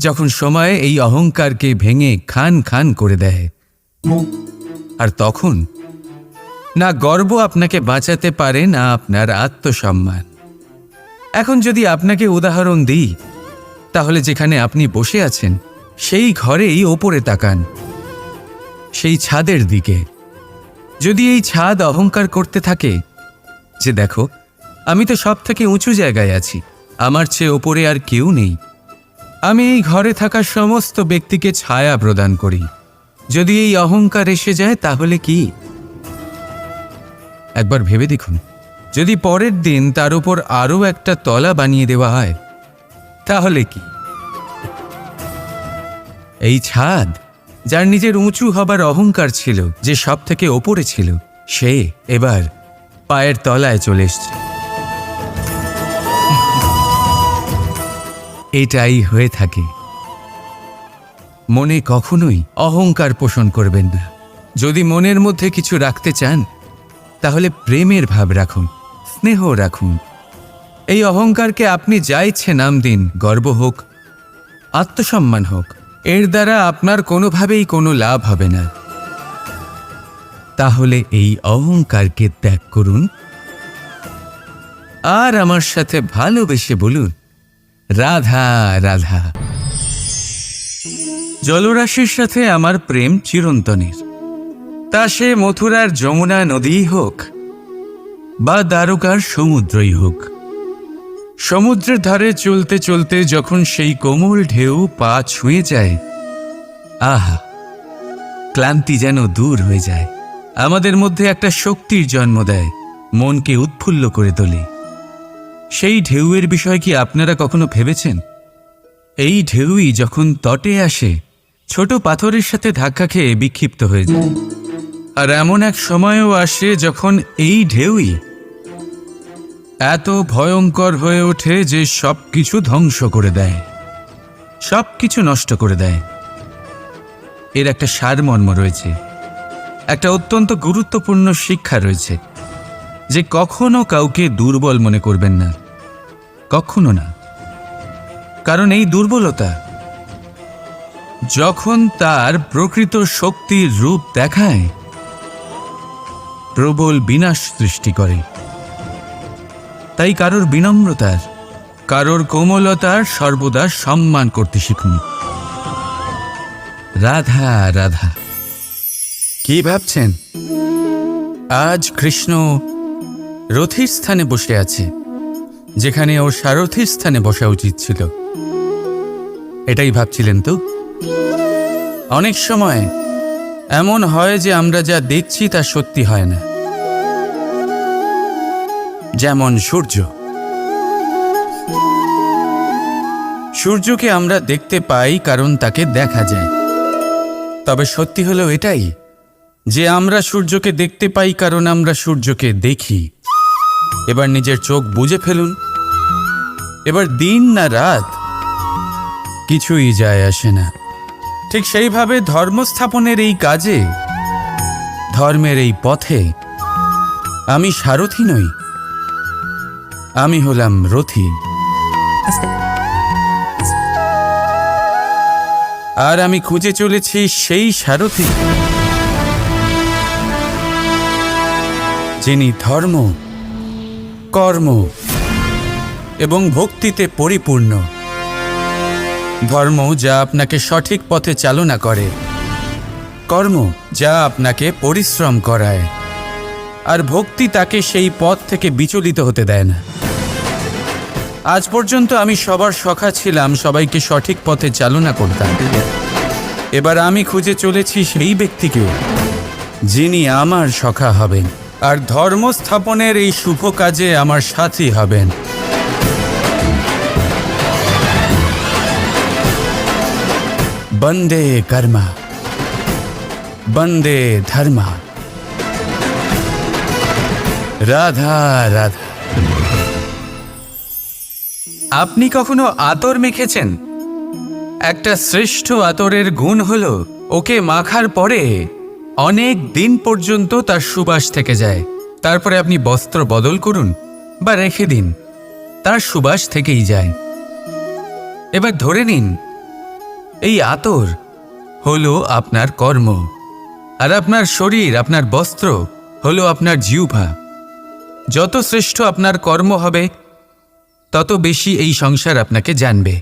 যখন সময় এই অহংকারকে ভেঙে খান খান করে দেয়। আর তখন, না গর্ব আপনাকে বাঁচাতে পারে, না আপনার আত্মসম্মান। এখন যদি আপনাকে উদাহরণ দিই, তাহলে যেখানে আপনি বসে আছেন, সেই ঘরেই ওপরে তাকান। সেই ছাদের দিকে। যদি এই ছাদ অহংকার করতে থাকে, যে দেখো, আমি তো সব থেকে উঁচু জায়গায় আছি, আমার চেয়ে ওপরে আর কেউ নেই। আমি এই ঘরে থাকা সমস্ত ব্যক্তিকে ছায়া প্রদান করি। যদি এই অহংকার এসে যায়, তাহলে কি? একবার ভেবে দেখুন, যদি পরের দিন তার উপর আরও একটা তলা বানিয়ে দেওয়া হয়, তাহলে কি? এই ছাদ, যার নিজের উঁচু হবার অহংকার ছিল, যে সব থেকে ওপরে ছিল, সে এবার পায়ের তলায় চলে এসছে। এটাই হয়ে থাকে। মনে কখনোই অহংকার পোষণ করবেন না। যদি মনের মধ্যে কিছু রাখতে চান, তাহলে প্রেমের ভাব রাখুন, স্নেহ রাখুন। এই অহংকারকে আপনি যা ইচ্ছে নাম দিন, গর্ব হোক, আত্মসম্মান হোক, এর দ্বারা আপনার কোনোভাবেই কোনো লাভ হবে না। তাহলে এই অহংকারকে ত্যাগ করুন। আর আমার সাথে ভালোবেসে বলুন রাধা রাধা। জলরাশির সাথে আমার প্রেম চিরন্তনের। তা সে মথুরার যমুনা নদীই হোক বা দ্বারকার সমুদ্রই হোক। সমুদ্রের ধারে চলতে চলতে যখন সেই কোমল ঢেউ পা ছুঁয়ে যায়, আহা, ক্লান্তি যেন দূর হয়ে যায়। আমাদের মধ্যে একটা শক্তির জন্ম দেয়, মনকে উৎফুল্ল করে তোলে। সেই ঢেউয়ের বিষয় কি আপনারা কখনো ভেবেছেন? এই ঢেউই যখন তটে আসে, ছোট পাথরের সাথে ধাক্কা খেয়ে বিক্ষিপ্ত হয়ে যায়। আর এমন এক সময়ও আসে যখন এই ঢেউই এত ভয়ঙ্কর হয়ে ওঠে যে সব কিছু ধ্বংস করে দেয়। সব কিছু নষ্ট করে দেয়। এর একটা সারমর্ম রয়েছে। একটা অত্যন্ত গুরুত্বপূর্ণ শিক্ষা রয়েছে, যে কখনো কাউকে দুর্বল মনে করবেন না। কখনো না। কারণ এই দুর্বলতা যখন তার প্রকৃত শক্তির রূপ দেখায় প্রবল বিনাশ সৃষ্টি করে। তাই কারোর বিনম্রতার কারোর কোমলতার সর্বদা সম্মান করতে শিখুন। রাধা রাধা। কি ভাবছেন? আজ কৃষ্ণ রথির স্থানে বসে আছে। যেখানে ও সারথির স্থানে বসা উচিত ছিল। এটাই ভাবছিলেন তো? অনেক সময় এমন হয় যে আমরা যা দেখছি তা সত্যি হয় না। যেমন সূর্য। সূর্যকে আমরা দেখতে পাই কারণ তাকে দেখা যায়। তবে সত্যি হলো এটাই যে আমরা সূর্যকে দেখতে পাই কারণ আমরা সূর্যকে দেখি। এবার নিজের চোখ বুঝে ফেলুন। এবার দিন না রাত কিছুই যায় আসে না। ঠিক সেইভাবে ধর্মস্থাপনের এই কাজে, ধর্মের এই পথে আমি সারথি নই। আমি হলাম রথি। আর আমি খুঁজে চলেছি সেই সারথি, যিনি ধর্ম কর্ম এবং ভক্তিতে পরিপূর্ণ। ধর্ম যা আপনাকে সঠিক পথে চালনা করে। কর্ম যা আপনাকে পরিশ্রম করায়। আর ভক্তি তাকে সেই পথ থেকে বিচলিত হতে দেয় না। আজ পর্যন্ত আমি সবার সখা ছিলাম, সবাইকে সঠিক পথে চালনা করতাম। এবার আমি খুঁজে চলেছি সেই ব্যক্তিকে যিনি আমার সখা হবেন। আর ধর্ম স্থাপনের এই শুভ কাজে আমার সাথী হবেন। বন্দে কর্মা। বন্দে ধর্মা। রাধা রাধা। আপনি কখনো আতর মেখেছেন? একটা শ্রেষ্ঠ আতরের গুণ হলো ওকে মাখার পরে অনেক দিন পর্যন্ত তার সুবাস থেকে যায়। তারপরে আপনি বস্ত্র বদল করুন বা রেখে দিন। তার সুবাস থেকেই যায়। এবার ধরে নিন, এই আতর হলো আপনার কর্ম আর আপনার শরীর, আপনার বস্ত্র হলো আপনার জিউভা যত শ্রেষ্ঠ আপনার কর্ম হবে, তত বেশি এই সংসার আপনাকে জানবে।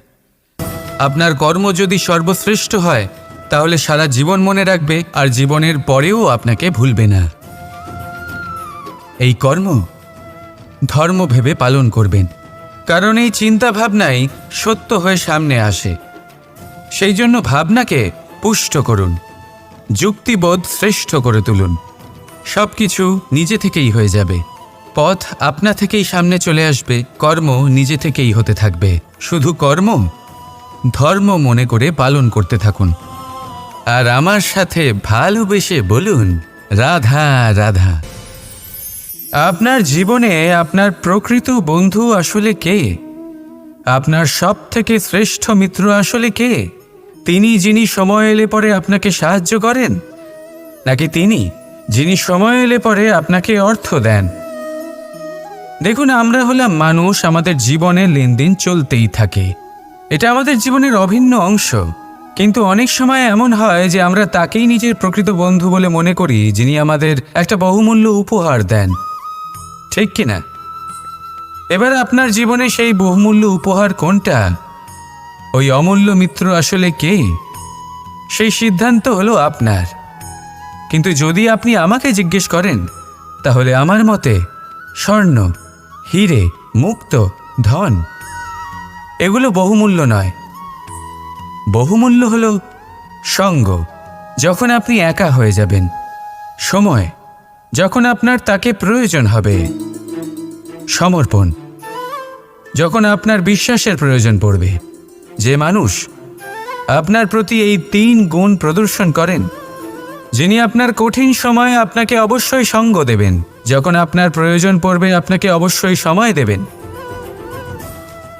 আপনার কর্ম যদি সর্বশ্রেষ্ঠ হয় তাহলে সারা জীবন মনে রাখবে আর জীবনের পরেও আপনাকে ভুলবে না। এই কর্ম ধর্ম ভেবে পালন করবেন, কারণ এই চিন্তা ভাবনাই সত্য হয়ে সামনে আসে। সেই জন্য ভাবনাকে পুষ্ট করুন, যুক্তিবোধ শ্রেষ্ঠ করে তুলুন। সব কিছু নিজে থেকেই হয়ে যাবে। পথ আপনা থেকেই সামনে চলে আসবে, কর্ম নিজে থেকেই হতে থাকবে। শুধু কর্ম, ধর্ম মনে করে পালন করতে থাকুন। আর আমার সাথে ভালোবেসে বলুন, রাধা রাধা। আপনার জীবনে আপনার প্রকৃত বন্ধু আসলে কে? আপনার সব থেকে শ্রেষ্ঠ মিত্র আসলে কে? তিনি যিনি সময় এলে পরে আপনাকে সাহায্য করেন? নাকি তিনি যিনি সময় এলে পরে আপনাকে অর্থ দেন? দেখুন, আমরা হলাম মানুষ, আমাদের জীবনে লেনদেন চলতেই থাকে। এটা আমাদের জীবনের অভিন্ন অংশ। কিন্তু অনেক সময় এমন হয় যে আমরা তাকেই নিজের প্রকৃত বন্ধু বলে মনে করি, যিনি আমাদের একটা বহুমূল্য উপহার দেন। ঠিক কিনা? এবার আপনার জীবনে সেই বহুমূল্য উপহার কোনটা? ওই অমূল্য মিত্র আসলে কে? সেই সিদ্ধান্ত হলো আপনার। কিন্তু যদি আপনি আমাকে জিজ্ঞেস করেন, তাহলে আমার মতে স্বর্ণ, হিরে, মুক্ত, ধন, এগুলো বহুমূল্য নয়। বহুমূল্য হল সঙ্গ। যখন আপনি একা হয়ে যাবেন, সময়। যখন আপনার তাকে প্রয়োজন হবে, সমর্পণ। যখন আপনার বিশ্বাসের প্রয়োজন পড়বে, যে মানুষ আপনার প্রতি এই তিন গুণ প্রদর্শন করেন, যিনি আপনার কঠিন সময়ে আপনাকে অবশ্যই সঙ্গ দেবেন। যখন আপনার প্রয়োজন পড়বে, আপনাকে অবশ্যই সময় দেবেন।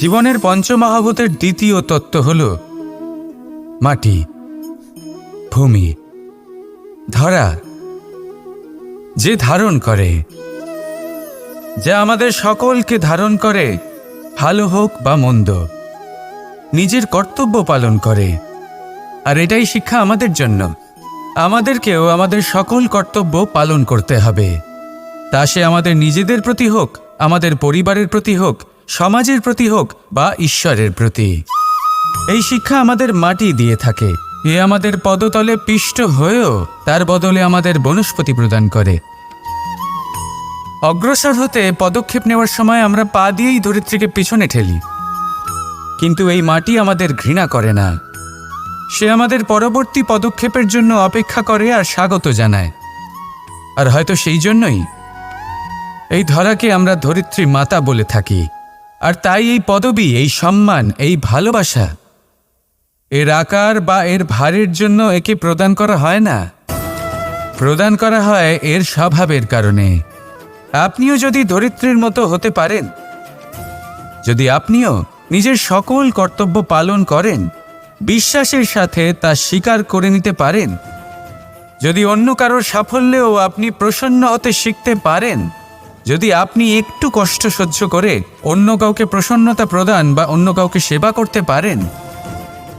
জীবনের পঞ্চমহাভূতের দ্বিতীয় তত্ত্ব হল মাটি, ভূমি, ধরা, যে ধারণ করে, যা আমাদের সকলকে ধারণ করে, ভালো হোক বা মন্দ, নিজের কর্তব্য পালন করে। আর এটাই শিক্ষা আমাদের জন্য। আমাদেরকেও আমাদের সকল কর্তব্য পালন করতে হবে। তা সে আমাদের নিজেদের প্রতি হোক, আমাদের পরিবারের প্রতি হোক সমাজের প্রতি হোক বা ঈশ্বরের প্রতি। এই শিক্ষা আমাদের মাটি দিয়ে থাকে। এ আমাদের পদতলে পিষ্ট হয়েও তার বদলে আমাদের বনস্পতি প্রদান করে। অগ্রসর হতে পদক্ষেপ নেওয়ার সময় আমরা পা দিয়েই ধরিত্রীকে পিছনে ঠেলি। কিন্তু এই মাটি আমাদের ঘৃণা করে না। সে আমাদের পরবর্তী পদক্ষেপের জন্য অপেক্ষা করে আর স্বাগত জানায়। আর হয়তো সেই জন্যই। এই ধরাকে আমরা ধরিত্রী মাতা বলে থাকি। আর তাই এই পদবি, এই সম্মান, এই ভালোবাসা, এর আকার বা এর ভারের জন্য একে প্রদান করা হয় না। প্রদান করা হয় এর স্বভাবের কারণে। আপনিও যদি ধরিত্রীর মতো হতে পারেন, যদি আপনিও নিজের সকল কর্তব্য পালন করেন, বিশ্বাসের সাথে তা স্বীকার করে নিতে পারেন, যদি অন্য কারোর সাফল্যেও আপনি প্রসন্ন হতে শিখতে পারেন যদি আপনি একটু কষ্ট সহ্য করে অন্য কাউকে প্রসন্নতা প্রদান বা অন্য কাউকে সেবা করতে পারেন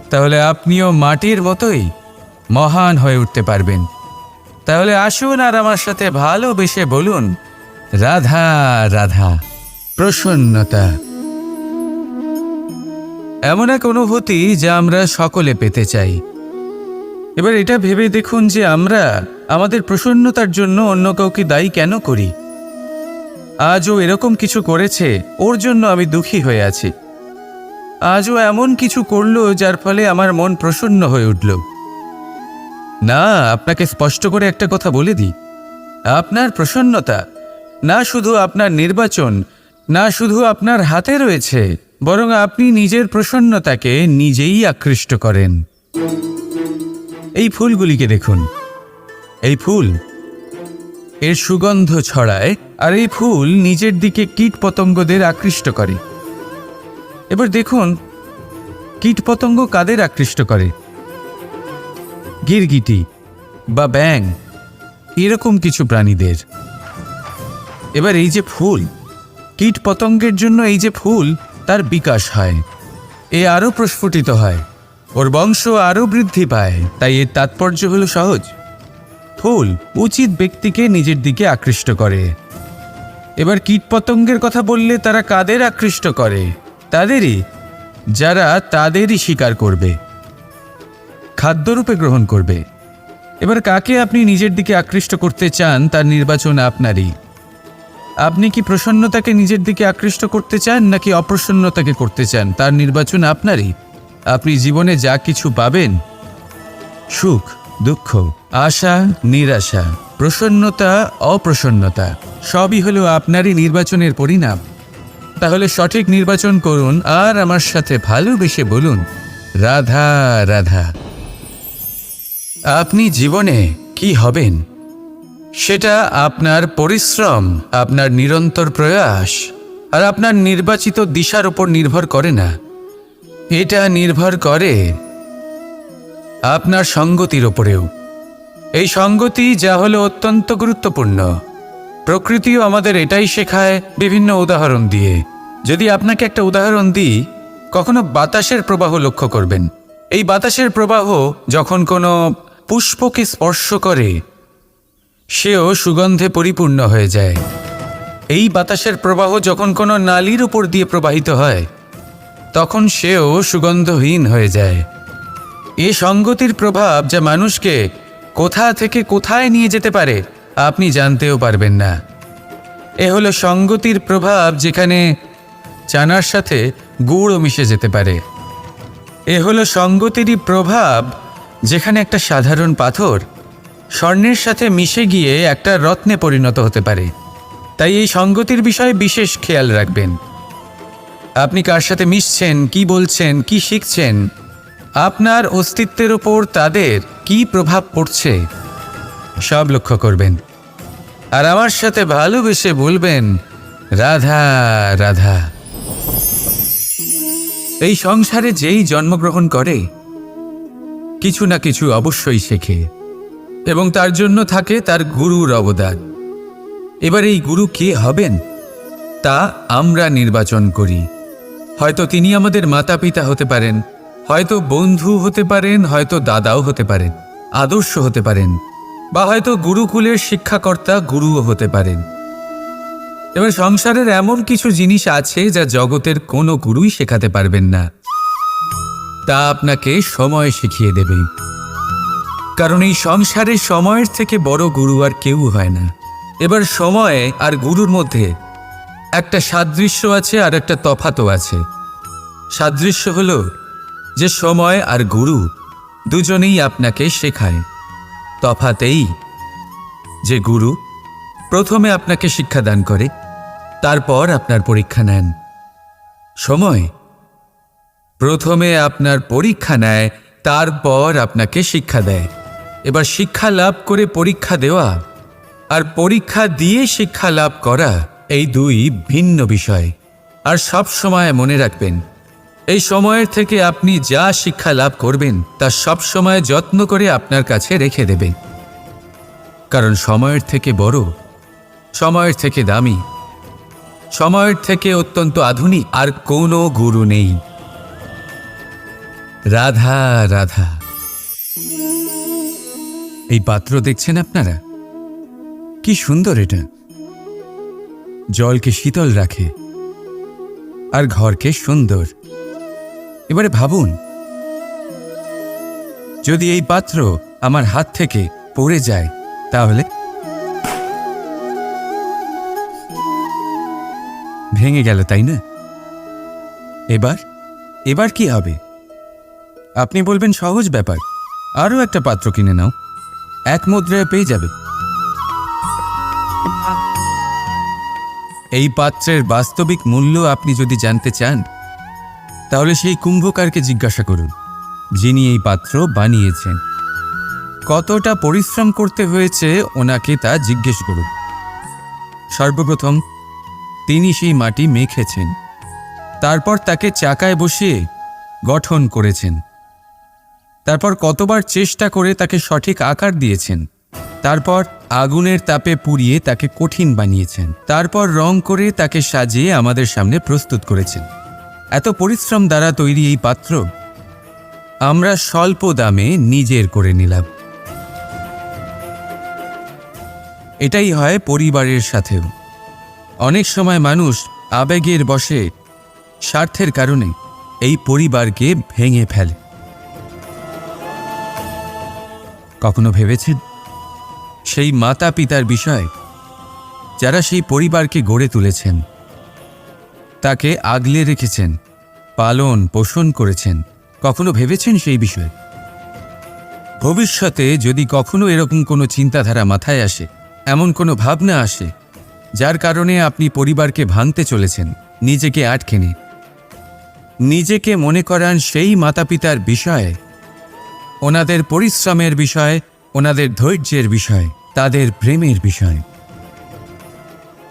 তাহলে আপনিও মাটির মতোই মহান হয়ে উঠতে পারবেন। তাহলে আসুন আর আমার সাথে ভালোবেসে বলুন রাধা রাধা। প্রসন্নতা। এমন এক অনুভূতি যা আমরা সকলে পেতে চাই। এবার এটা ভেবে দেখুন যে আমরা আমাদের প্রসন্নতার জন্য অন্য কাউকে দায়ী কেন করি? আজও এরকম কিছু করেছে, ওর জন্য আমি দুঃখী হয়ে আছি। আজও এমন কিছু করল যার ফলে আমার মন প্রসন্ন হয়ে উঠল। না, আপনাকে স্পষ্ট করে একটা কথা বলে দিই। আপনার প্রসন্নতা, না শুধু আপনার নির্বাচন, না শুধু আপনার হাতে রয়েছে, বরং আপনি নিজের প্রসন্নতাকে নিজেই আকৃষ্ট করেন। এই ফুলগুলিকে দেখুন। এই ফুল, এর সুগন্ধ ছড়ায় আর এই ফুল নিজের দিকে কীট পতঙ্গদের আকৃষ্ট করে। এবার দেখুন কীট পতঙ্গ কাদের আকৃষ্ট করে? গিরগিটি বা ব্যাং এরকম কিছু প্রাণীদের। এবার এই যে ফুল কীট পতঙ্গের জন্য এই যে ফুল, তার বিকাশ হয়। এ আরও প্রস্ফুটিত হয়। ওর বংশ আরও বৃদ্ধি পায়। তাই এর তাৎপর্য হলো সহজ। ফুল উচিত ব্যক্তিকে নিজের দিকে আকৃষ্ট করে। এবার কীটপতঙ্গের কথা বললে তারা কাদের আকৃষ্ট করে? তাদেরই, যারা তাদেরই শিকার করবে, খাদ্যরূপে গ্রহণ করবে। এবার কাকে আপনি নিজের দিকে আকৃষ্ট করতে চান, তার নির্বাচন আপনারই। আপনি কি প্রসন্নতাকে নিজের দিকে আকৃষ্ট করতে চান, নাকি অপ্রসন্নতাকে করতে চান, তার নির্বাচন আপনারই। আপনি জীবনে যা কিছু পাবেন, সুখ, দুঃখ, আশা, নিরাশা, প্রসন্নতা, অপ্রসন্নতা। সবই হলো আপনারই নির্বাচনের পরিণাম। তাহলে সঠিক নির্বাচন করুন আর আমার সাথে ভালোবেসে বলুন, রাধা রাধা, আপনি জীবনে কি হবেন? সেটা আপনার পরিশ্রম, আপনার নিরন্তর প্রয়াস আর আপনার নির্বাচিত দিশার উপর নির্ভর করে না। এটা নির্ভর করে আপনার সঙ্গতির ওপরেও এই সঙ্গতি যা হলো অত্যন্ত গুরুত্বপূর্ণ। প্রকৃতিও আমাদের এটাই শেখায় বিভিন্ন উদাহরণ দিয়ে। যদি আপনাকে একটা উদাহরণ দিই, কখনো বাতাসের প্রবাহ লক্ষ্য করবেন। এই বাতাসের প্রবাহ যখন কোনো পুষ্পকে স্পর্শ করে, সেও সুগন্ধে পরিপূর্ণ হয়ে যায়। এই বাতাসের প্রবাহ যখন কোনো নালীর উপর দিয়ে প্রবাহিত হয়, তখন সেও সুগন্ধহীন হয়ে যায়। এ সঙ্গতির প্রভাব যা মানুষকে কোথা থেকে কোথায় নিয়ে যেতে পারে আপনি জানতেও পারবেন না। এ হলো সঙ্গতির প্রভাব যেখানে চানার সাথে গুড়ও মিশে যেতে পারে। এ হলো সঙ্গতিরই প্রভাব যেখানে একটা সাধারণ পাথর স্বর্ণের সাথে মিশে গিয়ে একটা রত্নে পরিণত হতে পারে। তাই এই সঙ্গতির বিষয়ে বিশেষ খেয়াল রাখবেন। আপনি কার সাথে মিশছেন, কি বলছেন, কি শিখছেন, আপনার অস্তিত্বের ওপর তাদের কি প্রভাব পড়ছে, সব লক্ষ্য করবেন। আর আমার সাথে ভালোবেসে বলবেন, রাধা রাধা। এই সংসারে যেই জন্মগ্রহণ করে, কিছু না কিছু অবশ্যই শেখে, এবং তার জন্য থাকে তার গুরুর অবদান। এবার এই গুরু কে হবেন, তা আমরা নির্বাচন করি। হয়তো তিনি আমাদের মাতা পিতা হতে পারেন, হয়তো বন্ধু হতে পারেন, হয়তো দাদাও হতে পারেন, আদর্শ হতে পারেন। বা হয়তো গুরুকুলের শিক্ষাকর্তা গুরুও হতে পারেন। এবার সংসারের এমন কিছু জিনিস আছে যা জগতের কোনো গুরুই শেখাতে পারবেন না। তা আপনাকে সময় শিখিয়ে দেবে। কারণ এই সংসারে সময়ের থেকে বড় গুরু আর কেউ হয় না। এবার সময় আর গুরুর মধ্যে একটা সাদৃশ্য আছে আর একটা তফাতও আছে। সাদৃশ্য হল যে সময় আর গুরু দুজনেই আপনাকে শেখায়। তফাতেই যে গুরু প্রথমে আপনাকে শিক্ষাদান করে, তারপর আপনার পরীক্ষা নেন। সময়। প্রথমে আপনার পরীক্ষা নেয়, তারপর আপনাকে শিক্ষা দেয়। এবার শিক্ষা লাভ করে পরীক্ষা দেওয়া আর পরীক্ষা দিয়ে শিক্ষা লাভ করা, এই দুই ভিন্ন বিষয়। আর সব সময় মনে রাখবেন এই সময়ের থেকে আপনি যা শিক্ষা লাভ করবেন, তা সব সময় যত্ন করে আপনার কাছে রেখে দেবেন কারণ সময়ের থেকে বড়, সময়ের থেকে দামি, সময়ের থেকে অত্যন্ত আধুনিক আর কোনো গুরু নেই। রাধা রাধা। এই পাত্র দেখছেন আপনারা? কি সুন্দর এটা। জলকে শীতল রাখে, আর ঘরকে সুন্দর। এবারে ভাবুন, যদি এই পাত্র আমার হাত থেকে পড়ে যায়, তাহলে? ভেঙে গেল, তাই না? এবার এবার কি হবে? আপনি বলবেন সহজ ব্যাপার। আরও একটা পাত্র কিনে নাও। এক মুদ্রায় পেয়ে যাবে। এই পাত্রের বাস্তবিক মূল্য আপনি যদি জানতে চান তাহলে সেই কুম্ভকারকে জিজ্ঞাসা করুন, যিনি এই পাত্র বানিয়েছেন। কতটা পরিশ্রম করতে হয়েছে ওনাকে তা জিজ্ঞেস করুন। সর্বপ্রথম, তিনি সেই মাটি মেখেছেন, তারপর তাকে চাকায় বসিয়ে গঠন করেছেন। তারপর কতবার চেষ্টা করে তাকে সঠিক আকার দিয়েছেন, তারপর আগুনের তাপে পুড়িয়ে তাকে কঠিন বানিয়েছেন, তারপর রং করে তাকে সাজিয়ে আমাদের সামনে প্রস্তুত করেছেন। এত পরিশ্রম দ্বারা তৈরি এই পাত্র, আমরা স্বল্প দামে নিজের করে নিলাম। এটাই হয় পরিবারের সাথেও। অনেক সময় মানুষ আবেগের বশে স্বার্থের কারণে এই পরিবারকে ভেঙে ফেলে। কখনো ভেবেছেন? সেই মাতা পিতার বিষয় যারা সেই পরিবারকে গড়ে তুলেছেন। তাকে আগলে রেখেছেন, পালন, পোষণ করেছেন। কখনো ভেবেছেন সেই বিষয়ে? ভবিষ্যতে যদি কখনো এরকম কোনো চিন্তাধারা মাথায় আসে, এমন কোনো ভাবনা আসে, যার কারণে আপনি পরিবারকে ভাঙতে চলেছেন, নিজেকে আটকে নিয়ে। নিজেকে মনে করান সেই মাতাপিতার বিষয়ে, ওনাদের পরিশ্রমের বিষয়ে, ওনাদের ধৈর্যের বিষয়, তাদের প্রেমের বিষয়।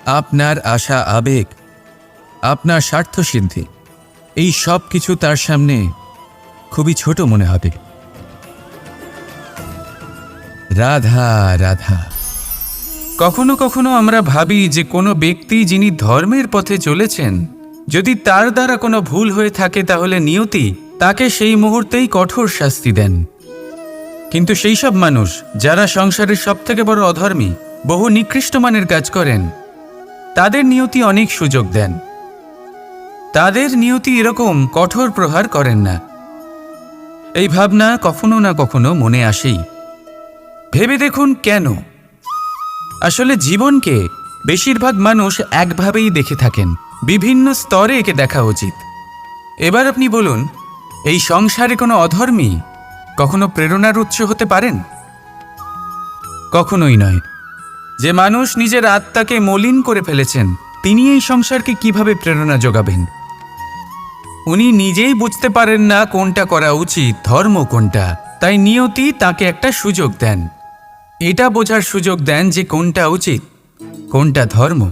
আপনার আশা, আবেগ আপনার স্বার্থসিদ্ধি, এই সব কিছু তার সামনে খুবই ছোট মনে হবে। রাধা রাধা। কখনো কখনো আমরা ভাবি যে কোনো ব্যক্তি যিনি ধর্মের পথে চলেছেন, যদি তার দ্বারা কোনো ভুল হয়ে থাকে তাহলে নিয়তি তাকে সেই মুহূর্তেই কঠোর শাস্তি দেন। কিন্তু সেই সব মানুষ যারা সংসারের সবথেকে বড় অধর্মী, বহু নিকৃষ্ট মানের কাজ করেন, তাদের নিয়তি অনেক সুযোগ দেন। তাদের নিয়তি এরকম কঠোর প্রহার করেন না। এই ভাবনা কখনো না কখনো মনে আসেই। ভেবে দেখুন কেন? আসলে জীবনকে বেশিরভাগ মানুষ একভাবেই দেখে থাকেন। বিভিন্ন স্তরে একে দেখা উচিত। এবার আপনি বলুন, এই সংসারে কোনো অধর্মী কখনো প্রেরণার উৎস হতে পারেন? কখনোই নয়। যে মানুষ নিজের আত্মাকে মলিন করে ফেলেছেন, তিনি এই সংসারকে কীভাবে প্রেরণা যোগাবেন? উনি নিজেই বুঝতে পারেন না কোনটা করা উচিত, ধর্ম কোনটা। তাই নিয়তি তাকে একটা সুযোগ দেন। এটা বোঝার সুযোগ দেন যে কোনটা উচিত, কোনটা ধর্ম।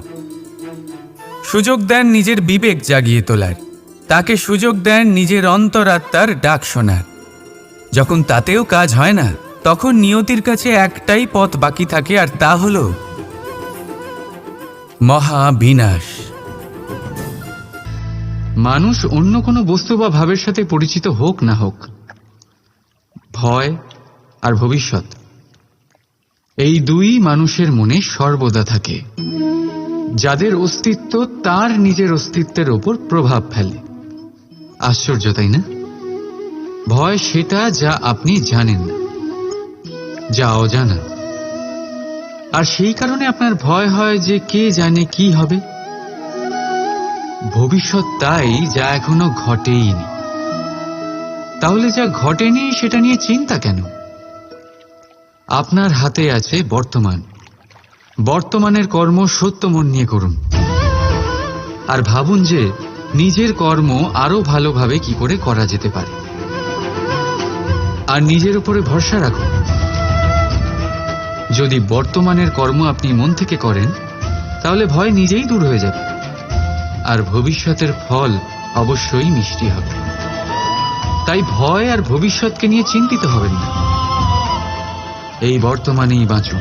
সুযোগ দেন নিজের বিবেক জাগিয়ে তোলার। তাকে সুযোগ দেন নিজের অন্তরাত্মার ডাক শোনার। যখন তাতেও কাজ হয় না, তখন নিয়তির কাছে একটাই পথ বাকি থাকে আর তা হল মহাবিনাশ মানুষ অন্য কোনো বস্তু বা ভাবের সাথে পরিচিত হোক না হোক, ভয় আর ভবিষ্যৎ, এই দুই মানুষের মনে সর্বদা থাকে। যাদের অস্তিত্ব তার নিজের অস্তিত্বের ওপর প্রভাব ফেলে। আশ্চর্য, তাই না? ভয় সেটা যা আপনি জানেন না, যা অজানা। আর সেই কারণে আপনার ভয় হয় যে কে জানে কি হবে। ভবিষ্যৎ তাই যা এখনও ঘটেইনি। তাহলে যা ঘটেনি সেটা নিয়ে চিন্তা কেন? আপনার হাতে আছে বর্তমান। বর্তমানের কর্ম সত্য মন নিয়ে করুন। আর ভাবুন যে নিজের কর্ম আরও ভালোভাবে কি করে করা যেতে পারে। আর নিজের উপরে ভরসা রাখুন। যদি বর্তমানের কর্ম আপনি মন থেকে করেন, তাহলে ভয় নিজেই দূর হয়ে যাবে। আর ভবিষ্যতের ফল অবশ্যই মিষ্টি হবে। তাই ভয় আর ভবিষ্যৎকে নিয়ে চিন্তিত হবেন না। এই বর্তমানেই বাঁচুন।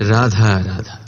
রাধা রাধা।